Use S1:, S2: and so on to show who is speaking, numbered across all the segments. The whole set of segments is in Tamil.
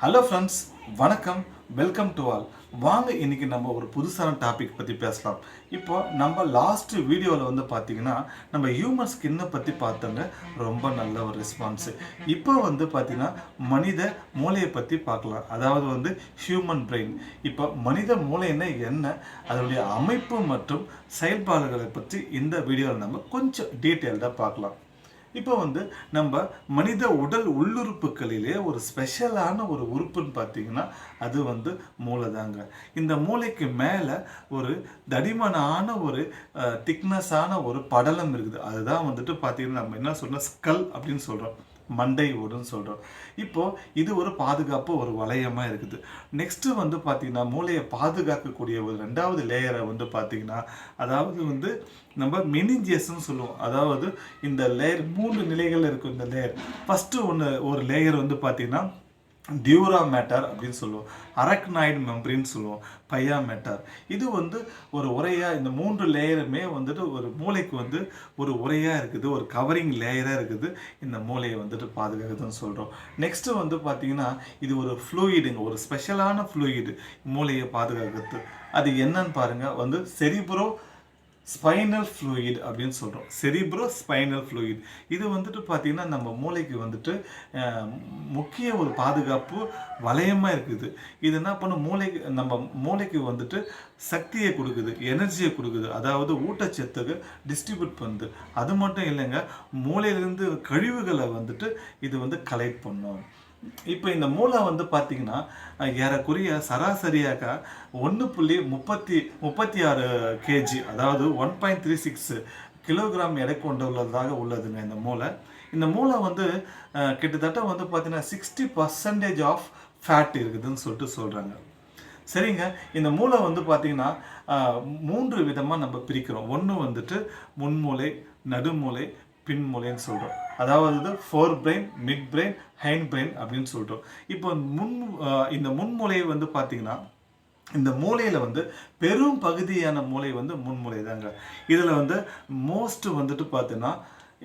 S1: ஹலோ ஃப்ரெண்ட்ஸ் வணக்கம். வெல்கம் டு ஆல் வாங்க இன்னைக்கு நம்ம ஒரு புதுசான டாபிக் பற்றி பேசலாம். இப்போ நம்ம லாஸ்ட் வீடியோவில் வந்து பார்த்தீங்கன்னா நம்ம ஹியூமன் ஸ்கின்னை பற்றி பார்த்தோங்க? ரொம்ப நல்ல ஒரு ரெஸ்பான்ஸு இப்போ வந்து பார்த்தீங்கன்னா மனித மூளையை பற்றி பார்க்கலாம். அதாவது வந்து ஹியூமன் பிரெயின் இப்போ மனித மூளைன்னா என்ன? அதனுடைய அமைப்பு மற்றும் செயல்பாடுகளை பற்றி இந்த வீடியோவில் நம்ம கொஞ்சம் டீட்டெயில்டாக பார்க்கலாம். இப்போ வந்து நம்ம மனித உடல் உள்ளுறுப்புகளிலே ஒரு ஸ்பெஷலான ஒரு உறுப்புன்னு பார்த்தீங்கன்னா அது வந்து மூளை தாங்க இந்த மூளைக்கு மேலே ஒரு தடிமனான ஒரு திக்னஸான ஒரு படலம் இருக்குது. அதுதான் வந்துட்டு பார்த்தீங்கன்னா நம்ம என்ன சொல்றோம்? ஸ்கல் அப்படின்னு சொல்கிறோம் மண்டை ஓடுன்னு சொல்கிறோம் இப்போது இது ஒரு பாதுகாப்பு ஒரு வளையமாக இருக்குது. நெக்ஸ்ட்டு வந்து பார்த்திங்கன்னா மூளையை பாதுகாக்கக்கூடிய ஒரு ரெண்டாவது லேயரை வந்து பார்த்தீங்கன்னா அதாவது வந்து நம்ம மெனிஞ்சியஸ்ன்னு சொல்லுவோம். அதாவது இந்த லேயர் மூணு நிலைகள் இருக்கும். இந்த லேயர் ஃபஸ்ட்டு ஒன்று ஒரு லேயர் வந்து பார்த்தீங்கன்னா டியூரா மேட்டர் அப்படின்னு சொல்லுவோம். அரக்னாய்டு மெம்பரின்னு சொல்லுவோம். பையா மேட்டர் இது வந்து ஒரு உரையாக இந்த மூன்று லேயருமே வந்துட்டு ஒரு மூளைக்கு வந்து ஒரு உரையாக இருக்குது. ஒரு கவரிங் லேயராக இருக்குது. இந்த மூளையை வந்துட்டு பாதுகாக்குதுன்னு சொல்கிறோம் நெக்ஸ்ட்டு வந்து பார்த்திங்கன்னா இது ஒரு ஃப்ளூயிடுங்க ஒரு ஸ்பெஷலான ஃப்ளூயிடு மூளையை பாதுகாக்கிறது. அது என்னன்னு பாருங்கள் வந்து செரிப்ரோ ஸ்பைனல் ஃப்ளூயிட் அப்படின்னு சொல்கிறோம் செரிப்ரோ ஸ்பைனல் ஃப்ளூயிட். இது வந்துட்டு பார்த்திங்கன்னா நம்ம மூளைக்கு வந்துட்டு முக்கிய ஒரு பாதுகாப்பு வளையமாக இருக்குது. இது என்ன பண்ணும்? மூளைக்கு நம்ம மூளைக்கு வந்துட்டு சக்தியை கொடுக்குது எனர்ஜியை கொடுக்குது. அதாவது ஊட்டச்சத்துக்கு டிஸ்ட்ரிபியூட் பண்ணுது. அது மட்டும் இல்லைங்க மூளையிலேருந்து கழிவுகளை வந்துட்டு இது வந்து கலெக்ட் பண்ணும். இப்போ இந்த மூளை வந்து பார்த்தீங்கன்னா ஏறக்குறைய சராசரியாக ஒன்று புள்ளி முப்பத்தி முப்பத்தி ஆறு கேஜி அதாவது one point three six kilogram எடை கொண்டுள்ளதாக உள்ளதுங்க இந்த மூளை. இந்த மூளை வந்து கிட்டத்தட்ட வந்து பார்த்தீங்கன்னா சிக்ஸ்டி பர்சன்டேஜ் ஆஃப் ஃபேட் இருக்குதுன்னு சொல்லிட்டு சொல்கிறாங்க சரிங்க இந்த மூளை வந்து பார்த்தீங்கன்னா மூன்று விதமாக நம்ம பிரிக்கிறோம். ஒன்று வந்துட்டு முன்மூளை நடுமூளை பின்மூளைன்னு சொல்கிறோம் அதாவது fore brain mid brain hind brain அப்படின்னு சொல்கிறோம் இப்போ முன் இந்த முன்மூளையை வந்து பார்த்தீங்கன்னா இந்த மூளையில் வந்து பெரும் பகுதியான மூளை வந்து முன்மூளை தாங்க இதில் வந்து மோஸ்ட் வந்துட்டு பார்த்தீங்கன்னா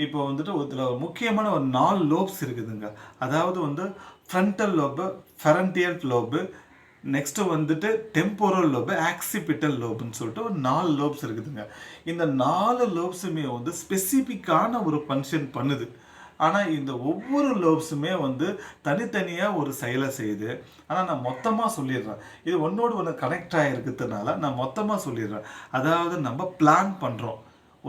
S1: இப்போ வந்துட்டு இதில் முக்கியமான ஒரு நாலு லோப்ஸ் இருக்குதுங்க. அதாவது வந்து frontal lobe frontal lobe next வந்துட்டு டெம்போரல் லோபு ஆக்சிபிட்டல் லோபுன்னு சொல்லிட்டு ஒரு நாலு லோப்ஸ் இருக்குதுங்க. இந்த நாலு லோப்ஸுமே வந்து ஸ்பெசிஃபிக்கான ஒரு ஃபங்க்ஷன் பண்ணுது. ஆனால் இந்த ஒவ்வொரு லவ்ஸுமே வந்து தனித்தனியாக ஒரு செயலை செய்யுது. ஆனால் நான் மொத்தமாக சொல்லிடுறேன். இது ஒன்றோடு ஒன்று கனெக்ட் ஆகிருக்கிறதுனால நான் மொத்தமாக சொல்லிடுறேன். அதாவது நம்ம பிளான் பண்ணுறோம்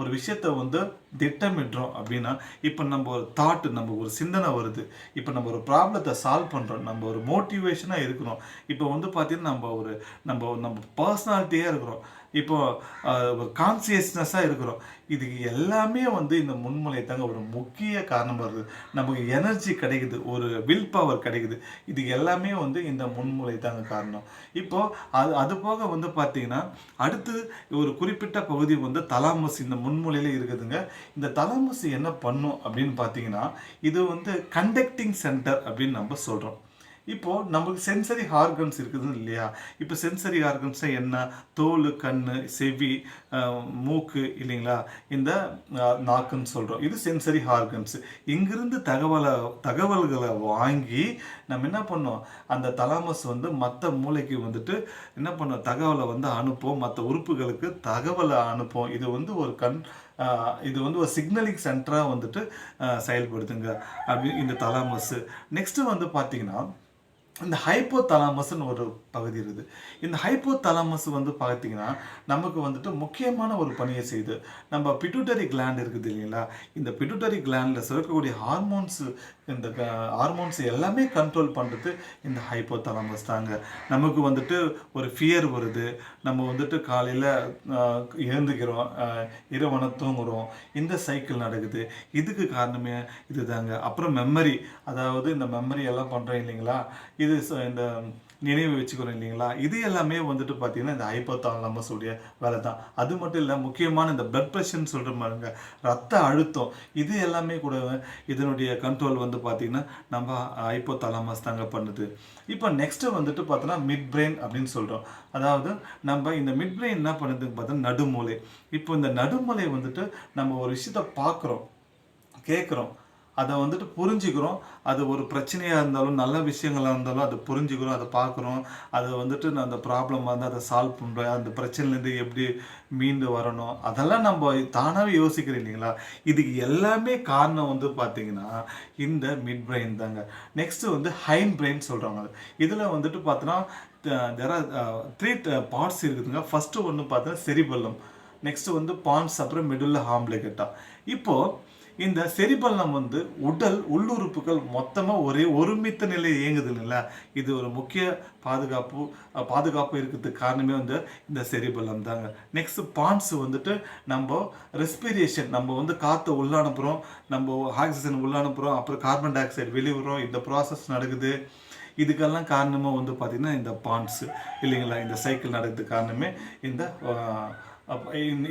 S1: ஒரு விஷயத்த வந்து திட்டமிடுறோம் அப்படின்னா இப்போ நம்ம ஒரு தாட் நம்ம ஒரு சிந்தனை வருது. இப்போ நம்ம ஒரு ப்ராப்ளத்தை சால்வ் பண்ணுறோம் நம்ம ஒரு மோட்டிவேஷனாக இருக்கிறோம். இப்போ வந்து பார்த்தீங்கன்னா நம்ம ஒரு நம்ம நம்ம பர்சனாலிட்டியாக இருக்கிறோம். இப்போ ஒரு கான்சியஸ்னஸாக இருக்கிறோம். இதுக்கு எல்லாமே வந்து இந்த முன்மலை தாங்க ஒரு முக்கிய காரணம் வருது நமக்கு எனர்ஜி கிடைக்குது. ஒரு வில் பவர் கிடைக்குது. இது எல்லாமே வந்து இந்த முன்மொழி தாங்க காரணம். இப்போது அது அது போக வந்து பார்த்தீங்கன்னா அடுத்து ஒரு குறிப்பிட்ட பகுதி வந்து தலாமஸ் இந்த முன்மொழியில் இருக்குதுங்க. இந்த தலாமஸ் என்ன பண்ணும் அப்படின்னு பார்த்தீங்கன்னா இது வந்து கண்டக்டிங் சென்டர் அப்படின்னு நம்ம சொல்கிறோம் இப்போ நமக்கு சென்சரி ஆர்கன்ஸ் இருக்குது இல்லையா? இப்போ சென்சரி ஆர்கன்ஸ் என்ன? தோல் கண் செவி மூக்கு இல்லைங்களா? இந்த நாக்குன்னு சொல்கிறோம் இது சென்சரி ஆர்கன்ஸ் இங்கிருந்து தகவலை தகவல்களை வாங்கி நம்ம என்ன பண்ணோம்? அந்த தலாமஸ் வந்து மற்ற மூளைக்கு வந்துட்டு என்ன பண்ணோம்? தகவலை வந்து அனுப்போம் மற்ற உறுப்புகளுக்கு தகவலை அனுப்போம் இது வந்து ஒரு கண் இது வந்து ஒரு சிக்னலிங் சென்டராக வந்துட்டு செயல்படுத்துங்க அப்படி இந்த தலாமஸ் நெக்ஸ்ட்டு வந்து பார்த்தீங்கன்னா இந்த ஹைப்போ தலாமஸ்ன்னு ஒரு பகுதி இருக்குது. இந்த ஹைப்போ தலாமஸ் வந்து பார்த்தீங்கன்னா நமக்கு வந்துட்டு முக்கியமான ஒரு பணியை செய்யுது நம்ம பிட்டுட்டரி கிளாண்ட் இருக்குது இல்லைங்களா? இந்த பிட்டுட்டரி கிளாண்டில் சுரக்கக்கூடிய ஹார்மோன்ஸ் இந்த ஹார்மோன்ஸ் எல்லாமே கண்ட்ரோல் பண்ணுறது இந்த ஹைப்போ தலாமஸ் தாங்க. நமக்கு வந்துட்டு ஒரு ஃபியர் வருது. நம்ம வந்துட்டு காலையில் எழுந்துக்கிறோம் இரவன தூங்குறோம். இந்த சைக்கிள் நடக்குது. இதுக்கு காரணமே இதுதாங்க. அப்புறம் மெமரி அதாவது இந்த மெமரி எல்லாம் பண்ணுறோம் இல்லைங்களா? இது இது இந்த நினைவு வச்சுக்கிறோம் இல்லைங்களா? இது எல்லாமே வந்துட்டு பார்த்தீங்கன்னா இந்த ஹைப்போதாலமஸ் உடைய வேலை தான் அது மட்டும் இல்லை முக்கியமான இந்த பிளட் ப்ரெஷர்னு சொல்கிற மாதிரிங்க ரத்த அழுத்தம் இது எல்லாமே கூட இதனுடைய கண்ட்ரோல் வந்து பார்த்தீங்கன்னா நம்ம ஹைப்போதாலமஸ் தாங்க பண்ணுது. இப்போ நெக்ஸ்ட்டு வந்துட்டு பார்த்தோன்னா மிட் பிரெயின் அப்படின்னு சொல்கிறோம் அதாவது நம்ம இந்த மிட் பிரெயின் என்ன பண்ணுதுன்னு பார்த்தா நடுமூலை இப்போ இந்த நடுமூலை வந்துட்டு நம்ம ஒரு விஷயத்த பார்க்குறோம் கேட்குறோம் அதை வந்துட்டு புரிஞ்சுக்கிறோம். அது ஒரு பிரச்சனையாக இருந்தாலும் நல்ல விஷயங்களாக இருந்தாலும் அதை புரிஞ்சுக்கிறோம் அதை பார்க்குறோம். அதை வந்துட்டு நான் அந்த ப்ராப்ளம் வந்து அதை சால்வ் பண்ணுறேன் அந்த பிரச்சனைலேருந்து எப்படி மீண்டு வரணும்? அதெல்லாம் நம்ம தானாகவே யோசிக்கிறோம் இல்லைங்களா? இதுக்கு எல்லாமே காரணம் வந்து பார்த்திங்கன்னா இந்த மிட் பிரெயின் தாங்க. நெக்ஸ்ட்டு வந்து ஹைன் பிரெயின் சொல்கிறாங்க இதில் வந்துட்டு பார்த்தோன்னா தெர் ஆர் த்ரீ பார்ட்ஸ் இருக்குதுங்க. ஃபஸ்ட்டு ஒன்று பார்த்தா செரிபல்லம் நெக்ஸ்ட்டு வந்து பான்ஸ் அப்புறம் மிடில் ஹாம்லெகட்டா இப்போது இந்த செரிபல்லம் வந்து உடல் உள்ளுறுப்புகள் மொத்தமாக ஒரே ஒருமித்த நிலை இயங்குது இல்லைங்களா? இது ஒரு முக்கிய பாதுகாப்பு பாதுகாப்பு இருக்கிறதுக்கு காரணமே வந்து இந்த செரிபல்லம் தாங்க. நெக்ஸ்ட் பான்ஸ் வந்துட்டு நம்ம ரெஸ்பிரேஷன் நம்ம வந்து காற்றை உள்ள அனுப்புகிறோம் நம்ம ஆக்சிஜன் உள்ள அனுப்புகிறோம் அப்புறம் கார்பன் டை ஆக்சைடு வெளியிடுறோம் இந்த ப்ராசஸ் நடக்குது. இதுக்கெல்லாம் காரணமாக வந்து பார்த்திங்கன்னா இந்த பான்ஸ் இல்லைங்களா? இந்த சைக்கிள் நடக்கிறதுக்கு காரணமே இந்த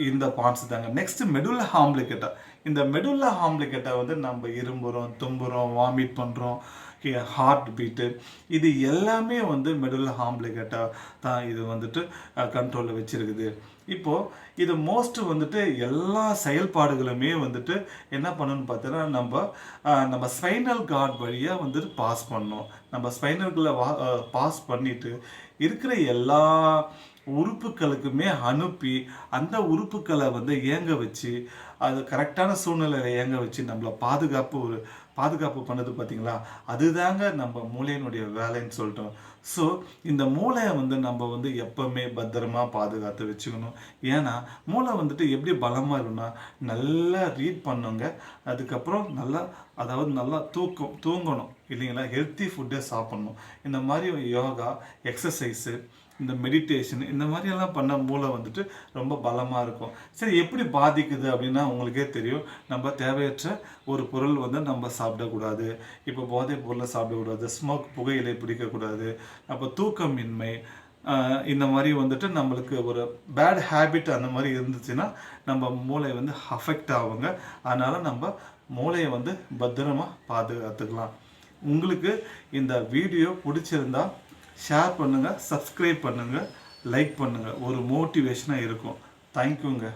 S1: இந்த- பார்ட்ஸ் தாங்க. நெக்ஸ்ட் மெடுல்ல ஹாம்ப்ளிகேட்டா இந்த மெடுல்ல ஹாம்ப்ளிகேட்டா வந்து நம்ம இரும்புறோம் தும்புறோம் வாமிட் பண்ணுறோம் ஹார்ட் பீட்டு இது எல்லாமே வந்து மெடுல்ல ஹாம்ப்ளிகேட்டா தான் இது வந்துட்டு கண்ட்ரோலில் வச்சிருக்குது. இப்போ இது மோஸ்ட் வந்துட்டு எல்லா செயல்பாடுகளுமே வந்துட்டு என்ன பண்ணணும்னு பார்த்தோன்னா நம்ம நம்ம ஸ்பைனல் கார்ட் வழியாக வந்துட்டு பாஸ் பண்ணோம் நம்ம ஸ்பைனல்களை வா பாஸ் பண்ணிட்டு இருக்கிற எல்லா உறுப்புகளுக்குமே அனுப்பி அந்த உறுப்புகளை வந்து இயங்க வச்சு அது கரெக்டான சூழ்நிலையில் இயங்க வச்சு நம்மளை பாதுகாப்பு ஒரு பாதுகாப்பு பண்ணது பார்த்தீங்களா? அதுதாங்க நம்ம மூளையினுடைய வேலைன்னு சொல்லிட்டோம் ஸோ இந்த மூளையை வந்து நம்ம வந்து எப்பவுமே பத்திரமா பாதுகாத்து வச்சுக்கணும். ஏன்னா மூளை வந்துட்டு எப்படி பலமாக இருக்குன்னா நல்லா ரீட் பண்ணுங்க. அதுக்கப்புறம் நல்லா அதாவது நல்லா தூக்கம் தூங்கணும். இல்லைங்களா? ஹெல்த்தி ஃபுட்டே சாப்பிட்ணும். இந்த மாதிரி யோகா எக்ஸசைஸு இந்த மெடிடேஷன் இந்த மாதிரியெல்லாம் பண்ண மூளை வந்துட்டு ரொம்ப பலமாக இருக்கும். சரி எப்படி பாதிக்குது அப்படின்னா உங்களுக்கே தெரியும். நம்ம தேவையற்ற ஒரு பொருள் வந்து நம்ம சாப்பிடக்கூடாது. இப்போ போதைப் பொருளை சாப்பிடக்கூடாது ஸ்மோக் புகையிலை பிடிக்கக்கூடாது. அப்போ தூக்கமின்மை இந்த மாதிரி வந்துட்டு நம்மளுக்கு ஒரு பேட் ஹேபிட் அந்த மாதிரி இருந்துச்சுன்னா நம்ம மூளை வந்து அஃபெக்ட் ஆகுங்க. அதனால் நம்ம மூளையை வந்து பத்திரமா பாதுகாத்துக்கலாம். உங்களுக்கு இந்த வீடியோ பிடிச்சிருந்தா ஷேர் பண்ணுங்கள் சப்ஸ்கிரைப் பண்ணுங்கள் லைக் பண்ணுங்கள் ஒரு மோட்டிவேஷனாக இருக்கும். தேங்க்யூங்க